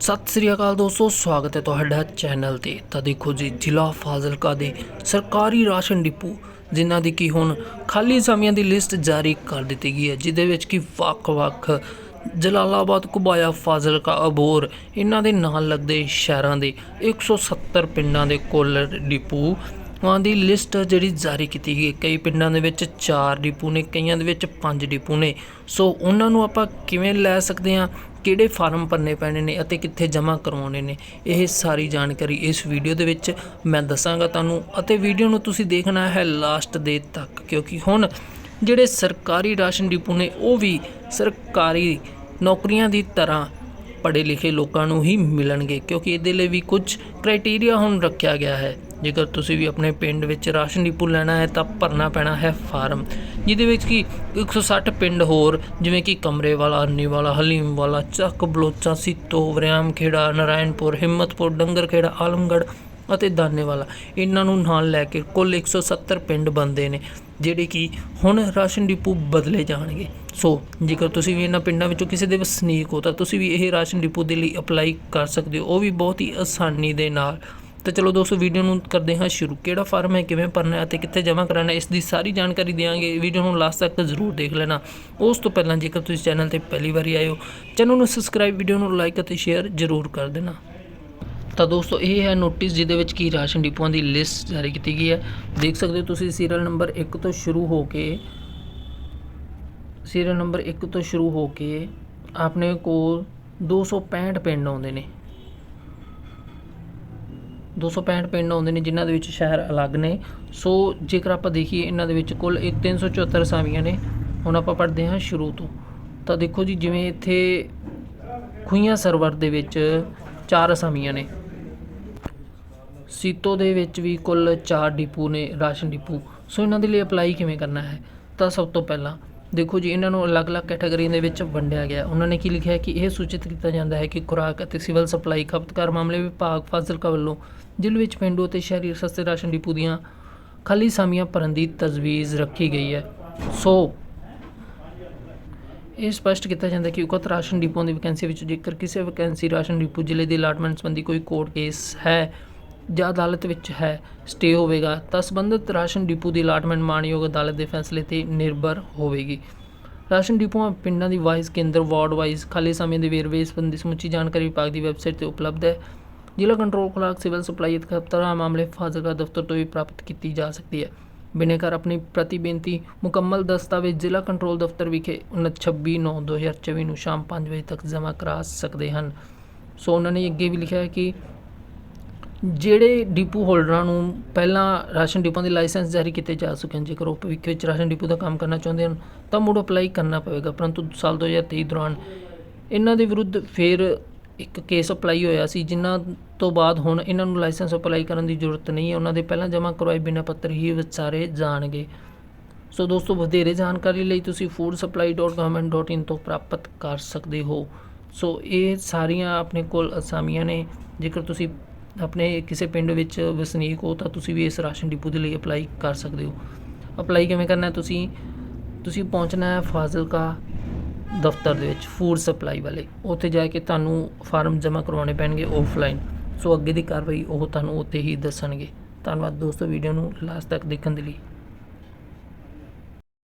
ਸਤਿ ਸ੍ਰੀ ਅਕਾਲ ਦੋਸਤੋ, ਸਵਾਗਤ ਹੈ ਤੁਹਾਡਾ ਚੈਨਲ ਤੇ। ਤਾਂ ਦੇਖੋ ਜੀ, ਜ਼ਿਲ੍ਹਾ ਫਾਜ਼ਿਲਕਾ ਦੇ ਸਰਕਾਰੀ ਰਾਸ਼ਨ ਡਿਪੂ, ਜਿਨ੍ਹਾਂ ਦੀ ਕੀ ਹੁਣ ਖਾਲੀ ਸਮਿਆਂ ਦੀ ਲਿਸਟ ਜਾਰੀ ਕਰ ਦਿੱਤੀ ਗਈ ਹੈ, ਜਿਹਦੇ ਵਿੱਚ ਕੀ ਵੱਖ-ਵੱਖ ਜਲਾਲਾਬਾਦ ਕੁਬਾਇਆ ਫਾਜ਼ਿਲਕਾ, ਅਬੋਰ, ਇਹਨਾਂ ਦੇ ਨਾਲ ਲੱਗਦੇ ਸ਼ਹਿਰਾਂ ਦੇ 170 ਪਿੰਡਾਂ ਦੇ ਕੋਲ ਡਿਪੂ ਆਂ ਦੀ ਲਿਸਟ ਜਿਹੜੀ ਜਾਰੀ ਕੀਤੀ ਗਈ ਕਈ ਪਿੰਡਾਂ ਦੇ ਵਿੱਚ 4 ਡਿਪੂ ਨੇ, ਕਈਆਂ ਦੇ ਵਿੱਚ 5 ਡਿਪੂ ਨੇ। ਸੋ ਉਹਨਾਂ ਨੂੰ ਆਪਾਂ ਕਿਵੇਂ ਲੈ ਸਕਦੇ ਹਾਂ? ਕਿਹੜੇ ਫਾਰਮ ਭਰਨੇ ਪੈਣੇ ਨੇ ਅਤੇ ਕਿੱਥੇ ਜਮ੍ਹਾਂ ਕਰਵਾਉਣੇ ਨੇ? ਇਹ ਸਾਰੀ ਜਾਣਕਾਰੀ ਇਸ ਵੀਡੀਓ ਦੇ ਵਿੱਚ ਮੈਂ ਦੱਸਾਂਗਾ ਤੁਹਾਨੂੰ ਅਤੇ ਵੀਡੀਓ ਨੂੰ ਤੁਸੀਂ ਦੇਖਣਾ ਹੈ ਲਾਸਟ ਦੇ ਤੱਕ, ਕਿਉਂਕਿ ਹੁਣ ਜਿਹੜੇ ਸਰਕਾਰੀ ਰਾਸ਼ਨ ਡਿਪੂ ਨੇ, ਉਹ ਵੀ ਸਰਕਾਰੀ ਨੌਕਰੀਆਂ ਦੀ ਤਰ੍ਹਾਂ ਪੜ੍ਹੇ ਲਿਖੇ ਲੋਕਾਂ ਨੂੰ ਹੀ ਮਿਲਣਗੇ, ਕਿਉਂਕਿ ਇਹਦੇ ਲਈ ਵੀ ਕੁਝ ਕ੍ਰਾਈਟੇਰੀਆ ਹੁਣ ਰੱਖਿਆ ਗਿਆ ਹੈ। ਜੇਕਰ ਤੁਸੀਂ ਵੀ ਆਪਣੇ ਪਿੰਡ ਵਿੱਚ ਰਾਸ਼ਨ ਡਿਪੂ ਲੈਣਾ ਹੈ, ਤਾਂ ਭਰਨਾ ਪੈਣਾ ਹੈ ਫਾਰਮ। ਜਿਹਦੇ ਵਿੱਚ ਕੀ 160 ਪਿੰਡ ਹੋਰ, ਜਿਵੇਂ ਕਿ ਕਮਰੇ ਵਾਲਾ ਅਰਨੀ ਵਾਲਾ ਹਲੀਮ ਵਾਲਾ ਚੱਕ ਬਲੋਚਾ, ਸੀਤੋ ਵਰਿਆਮ ਖੇੜਾ ਨਰਾਇਣਪੁਰ, ਹਿੰਮਤਪੁਰ ਡੰਗਰ ਖੇੜਾ ਆਲਮਗੜ੍ਹ ਅਤੇ ਦਾਨੇਵਾਲਾ। ਇਹਨਾਂ ਨੂੰ ਨਾਲ ਲੈ ਕੇ ਕੁੱਲ 170 ਪਿੰਡ ਬੰਦੇ ਨੇ, ਜਿਹੜੇ ਕਿ ਹੁਣ ਰਾਸ਼ਨ ਡਿਪੂ ਬਦਲੇ ਜਾਣਗੇ। ਸੋ, ਜੇਕਰ ਤੁਸੀਂ ਵੀ ਇਹਨਾਂ ਪਿੰਡਾਂ ਵਿੱਚੋਂ ਕਿਸੇ ਦੇ ਵਸਨੀਕ ਹੋ, ਤਾਂ ਤੁਸੀਂ ਵੀ ਇਹ ਰਾਸ਼ਨ ਡਿਪੂ ਦੇ ਲਈ ਅਪਲਾਈ ਕਰ ਸਕਦੇ ਹੋ। ਉਹ ਵੀ ਬਹੁਤ ਹੀ ਆਸਾਨੀ ਦੇ ਨਾਲ। ਤਾਂ ਚਲੋ ਦੋਸਤੋ ਵੀਡੀਓ ਨੂੰ ਕਰਦੇ ਹਾਂ ਸ਼ੁਰੂ। ਕਿਹੜਾ ਫਾਰਮ ਹੈ, ਕਿਵੇਂ ਭਰਨਾ ਹੈ ਅਤੇ ਕਿੱਥੇ ਜਮ੍ਹਾਂ ਕਰਾਉਣਾ ਹੈ, ਇਸ ਦੀ ਸਾਰੀ ਜਾਣਕਾਰੀ ਦਿਆਂਗੇ। ਵੀਡੀਓ ਨੂੰ ਲਾਸਟ ਤੱਕ ਜ਼ਰੂਰ ਦੇਖ ਲੈਣਾ। ਉਸ ਤੋਂ ਪਹਿਲਾਂ ਜੇਕਰ ਤੁਸੀਂ ਚੈਨਲ ਤੇ ਪਹਿਲੀ ਵਾਰੀ ਆਏ ਹੋ ਚੈਨਲ ਨੂੰ ਸਬਸਕ੍ਰਾਈਬ ਵੀਡੀਓ ਨੂੰ ਲਾਈਕ ਅਤੇ ਸ਼ੇਅਰ ਜ਼ਰੂਰ ਕਰ ਦੇਣਾ। ਤਾਂ ਦੋਸਤੋ, ਇਹ ਹੈ ਨੋਟਿਸ ਜਿਹਦੇ ਵਿੱਚ ਕੀ ਰਾਸ਼ਨ ਡਿਪੂਆਂ ਦੀ ਲਿਸਟ ਜਾਰੀ ਕੀਤੀ ਗਈ ਹੈ। ਦੇਖ ਸਕਦੇ ਹੋ ਤੁਸੀਂ ਸੀਰੀਅਲ ਨੰਬਰ 1 ਤੋਂ ਸ਼ੁਰੂ ਹੋ ਕੇ ਸੀਰੀਅਲ ਨੰਬਰ 1 ਤੋਂ ਸ਼ੁਰੂ ਹੋ ਕੇ ਆਪਣੇ ਕੋਲ 265 ਪਿੰਡ ਆਉਂਦੇ ਨੇ। 265 ਪਿੰਡ ਆਉਂਦੇ ਨੇ, ਜਿਨ੍ਹਾਂ ਦੇ ਵਿੱਚ ਸ਼ਹਿਰ ਅਲੱਗ ਨੇ। ਸੋ ਜੇਕਰ ਆਪਾਂ ਦੇਖੀਏ, ਇਹਨਾਂ ਦੇ ਵਿੱਚ ਕੁੱਲ 1 374 ਅਸਾਮੀਆਂ ਨੇ। ਹੁਣ ਆਪਾਂ ਪੜ੍ਹਦੇ ਹਾਂ ਸ਼ੁਰੂ ਤੋਂ। ਤਾਂ ਦੇਖੋ ਜੀ, ਜਿਵੇਂ ਇੱਥੇ ਖੁਈਆਂ ਸਰਵਰ ਦੇ ਵਿੱਚ ਚਾਰ ਅਸਾਮੀਆਂ ਨੇ। ਸੀਤੋ ਦੇ ਵਿੱਚ ਵੀ ਕੁੱਲ 4 ਡਿਪੂ ਨੇ, ਰਾਸ਼ਨ ਡਿਪੂ। ਸੋ ਇਹਨਾਂ ਦੇ ਲਈ ਅਪਲਾਈ ਕਿਵੇਂ ਕਰਨਾ ਹੈ? ਤਾਂ ਸਭ ਤੋਂ ਪਹਿਲਾਂ ਦੇਖੋ ਜੀ, ਇਹਨਾਂ ਨੂੰ ਅਲੱਗ-ਅਲੱਗ ਕੈਟਾਗਰੀਆਂ ਦੇ ਵਿੱਚ ਵੰਡਿਆ ਗਿਆ। ਉਹਨਾਂ ਨੇ ਕੀ ਲਿਖਿਆ ਹੈ ਕਿ ਇਹ ਸੂਚਿਤ ਕੀਤਾ ਜਾਂਦਾ ਹੈ ਕਿ ਖੁਰਾਕ ਅਤੇ ਸਿਵਲ ਸਪਲਾਈ ਖਪਤਕਾਰ ਮਾਮਲੇ ਵਿਭਾਗ ਫਾਜ਼ਿਲਕਾ ਵੱਲੋਂ ਜ਼ਿਲ੍ਹੇ ਵਿੱਚ ਪਿੰਡੂ ਅਤੇ ਸ਼ਹਿਰੀ ਸਸਤੇ ਰਾਸ਼ਨ ਡਿਪੂ ਦੀਆਂ ਖਾਲੀ ਸਾਮੀਆਂ ਭਰਨ ਦੀ ਤਜਵੀਜ਼ ਰੱਖੀ ਗਈ ਹੈ। ਸੋ, ਇਹ ਸਪਸ਼ਟ ਕੀਤਾ ਜਾਂਦਾ ਕਿ ਉਕਤ ਰਾਸ਼ਨ ਡਿਪੂਆਂ ਦੀ ਵੈਕੈਂਸੀ ਵਿੱਚ ਜੇਕਰ ਕਿਸੇ ਵੈਕੈਂਸੀ ਰਾਸ਼ਨ ਡਿਪੂ ਜ਼ਿਲ੍ਹੇ ਦੇ ਅਲਾਟਮੈਂਟ ਸੰਬੰਧੀ ਕੋਈ ਕੋਰਟ ਕੇਸ ਹੈ ਜਾਂ ਅਦਾਲਤ ਵਿੱਚ ਹੈ ਸਟੇ ਹੋਵੇਗਾ, ਤਾਂ ਸੰਬੰਧਿਤ ਰਾਸ਼ਨ ਡਿਪੂ ਦੀ ਅਲਾਟਮੈਂਟ ਮਾਣਯੋਗ ਅਦਾਲਤ ਦੇ ਫੈਸਲੇ ਤੇ ਨਿਰਭਰ ਹੋਵੇਗੀ। ਰਾਸ਼ਨ ਡਿਪੂਆਂ ਪਿੰਡਾਂ ਦੀ ਵਾਈਜ਼ ਕੇਂਦਰ, ਵਾਰਡ ਵਾਈਜ਼ ਖਾਲੀ ਸਮੇਂ ਦੇ ਵੇਰਵੇ ਸੰਬੰਧੀ ਸਮੁੱਚੀ ਜਾਣਕਾਰੀ ਵਿਭਾਗ ਦੀ ਵੈਬਸਾਈਟ ਤੇ ਉਪਲਬਧ ਹੈ। ਜ਼ਿਲ੍ਹਾ ਕੰਟਰੋਲ ਕਲਾਕ ਸਿਵਲ ਸਪਲਾਈ ਅਤੇ ਮਾਮਲੇ ਫਾਜ਼ਿਲਕਾ ਦਫ਼ਤਰ ਤੋਂ ਵੀ ਪ੍ਰਾਪਤ ਕੀਤੀ ਜਾ ਸਕਦੀ ਹੈ। ਬਿਨੇਕਾਰ ਆਪਣੀ ਪ੍ਰਤੀ ਬੇਨਤੀ ਮੁਕੰਮਲ ਦਸਤਾਵੇਜ਼ ਜ਼ਿਲ੍ਹਾ ਕੰਟਰੋਲ ਦਫ਼ਤਰ ਵਿਖੇ 29/9/2024 ਨੂੰ ਸ਼ਾਮ 5 ਵਜੇ ਤੱਕ ਜਮ੍ਹਾਂ ਕਰਾ ਸਕਦੇ ਹਨ। ਸੋ ਉਹਨਾਂ ਨੇ ਅੱਗੇ ਵੀ ਲਿਖਿਆ ਹੈ ਕਿ ਜਿਹੜੇ ਡਿਪੂ ਹੋਲਡਰਾਂ ਨੂੰ ਪਹਿਲਾਂ ਰਾਸ਼ਨ ਡਿਪੂਆਂ ਦੇ ਲਾਇਸੈਂਸ ਜਾਰੀ ਕੀਤੇ ਜਾ ਸਕਣ ਜੇਕਰ ਉਹ ਭਵਿੱਖ ਵਿੱਚ ਰਾਸ਼ਨ ਡਿਪੂ ਦਾ ਕੰਮ ਕਰਨਾ ਚਾਹੁੰਦੇ ਹਨ, ਤਾਂ ਮੁੜ ਅਪਲਾਈ ਕਰਨਾ ਪਵੇਗਾ। ਪਰੰਤੂ ਸਾਲ 2023 ਦੌਰਾਨ ਇਹਨਾਂ ਦੇ ਵਿਰੁੱਧ ਫਿਰ ਇੱਕ ਕੇਸ ਅਪਲਾਈ ਹੋਇਆ ਸੀ, ਜਿਨ੍ਹਾਂ ਤੋਂ ਬਾਅਦ ਹੁਣ ਇਹਨਾਂ ਨੂੰ ਲਾਇਸੈਂਸ ਅਪਲਾਈ ਕਰਨ ਦੀ ਜ਼ਰੂਰਤ ਨਹੀਂ ਹੈ। ਉਹਨਾਂ ਦੇ ਪਹਿਲਾਂ ਜਮ੍ਹਾਂ ਕਰਵਾਏ ਬਿਨਾਂ ਪੱਤਰ ਹੀ ਵਿਚਾਰੇ ਜਾਣਗੇ। ਸੋ ਦੋਸਤੋ, ਵਧੇਰੇ ਜਾਣਕਾਰੀ ਲਈ ਤੁਸੀਂ foodsupply.government.in ਤੋਂ ਪ੍ਰਾਪਤ ਕਰ ਸਕਦੇ ਹੋ। ਸੋ ਇਹ ਸਾਰੀਆਂ ਆਪਣੇ ਕੋਲ ਅਸਾਮੀਆਂ ਨੇ। ਜੇਕਰ ਤੁਸੀਂ ਆਪਣੇ ਕਿਸੇ ਪਿੰਡ ਵਿੱਚ ਵਸਨੀਕ ਹੋ ਤਾਂ ਤੁਸੀਂ ਵੀ ਇਸ ਰਾਸ਼ਨ ਡਿਪੂ ਦੇ ਲਈ ਅਪਲਾਈ ਕਰ ਸਕਦੇ ਹੋ। ਅਪਲਾਈ ਕਿਵੇਂ ਕਰਨਾ ਹੈ ਤੁਸੀਂ? ਤੁਸੀਂ ਪਹੁੰਚਣਾ ਹੈ ਫਾਜ਼ਿਲਕਾ ਦਫ਼ਤਰ ਦੇ ਵਿੱਚ ਫੂਡ ਸਪਲਾਈ ਵਾਲੇ। ਉੱਥੇ ਜਾ ਕੇ ਤੁਹਾਨੂੰ ਫਾਰਮ ਜਮ੍ਹਾਂ ਕਰਵਾਉਣੇ ਪੈਣਗੇ ਆਫਲਾਈਨ ਸੋ ਅੱਗੇ ਦੀ ਕਾਰਵਾਈ ਉਹ ਤੁਹਾਨੂੰ ਉੱਥੇ ਹੀ ਦੱਸਣਗੇ। ਧੰਨਵਾਦ ਦੋਸਤੋ ਵੀਡੀਓ ਨੂੰ ਲਾਸਟ ਤੱਕ ਦੇਖਣ ਦੇ ਲਈ।